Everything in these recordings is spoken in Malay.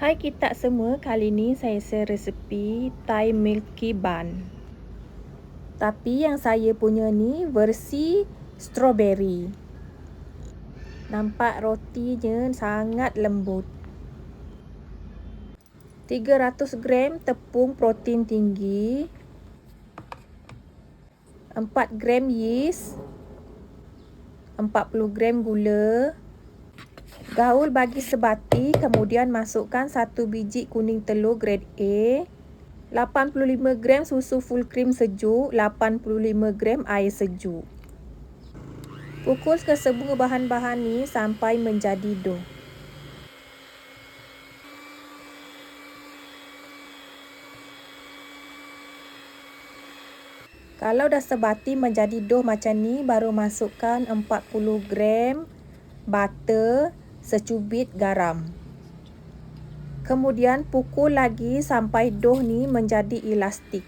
Hai kita semua, kali ni saya share resepi Thai Milky Bun. Tapi yang saya punya ni versi strawberry. Nampak rotinya sangat lembut. 300 gram tepung protein tinggi. 4 gram yeast. 40 gram gula. Gaul bagi sebati, kemudian masukkan satu biji kuning telur grade A, 85 gram susu full cream sejuk, 85 gram air sejuk. Pukul ke semua bahan-bahan ni sampai menjadi dough. Kalau dah sebati menjadi dough macam ni, baru masukkan 40 gram butter secubit garam. Kemudian pukul lagi sampai dough ni menjadi elastik.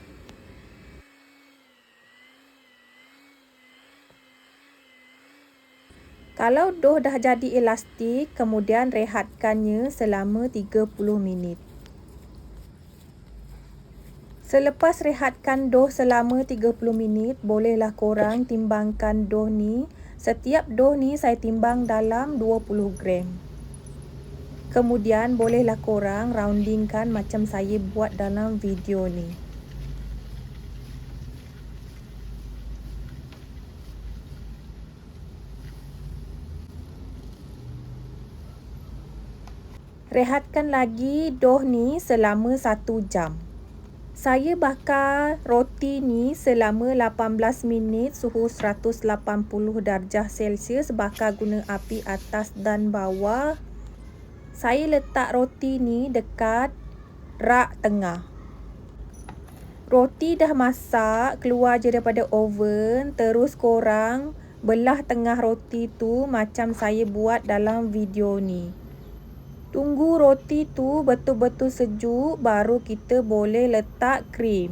Kalau dough dah jadi elastik, kemudian rehatkannya selama 30 minit. Selepas rehatkan dough selama 30 minit, bolehlah korang timbangkan dough ni Setiap dough ni saya timbang dalam 20 gram. Kemudian bolehlah korang roundingkan macam saya buat dalam video ni. Rehatkan lagi dough ni selama 1 jam. Saya bakar roti ni selama 18 minit suhu 180 darjah Celsius bakar guna api atas dan bawah. Saya letak roti ni dekat rak tengah. Roti dah masak, keluar je daripada oven, terus korang belah tengah roti tu macam saya buat dalam video ni. Tunggu roti tu betul-betul sejuk baru kita boleh letak krim.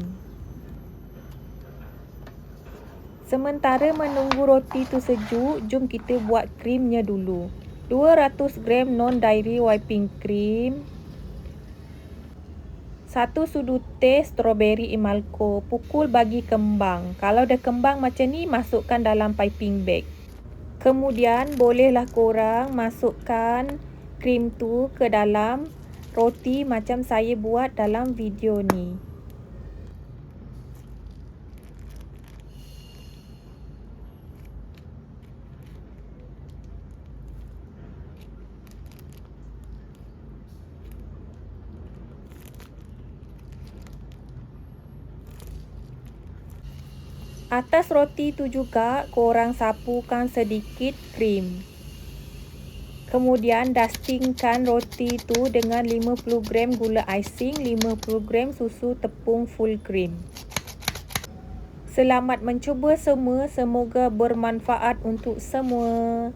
Sementara menunggu roti tu sejuk, jom kita buat krimnya dulu. 200 gram non-dairy whipping cream. 1 sudu teh strawberry emalco. Pukul bagi kembang. Kalau dah kembang macam ni, masukkan dalam piping bag. Kemudian, bolehlah korang masukkan krim tu ke dalam roti macam saya buat dalam video ni. Atas roti tu juga korang sapukan sedikit krim. Kemudian dustingkan roti itu dengan 50 gram gula icing, 50 gram susu tepung full cream. Selamat mencuba semua, semoga bermanfaat untuk semua.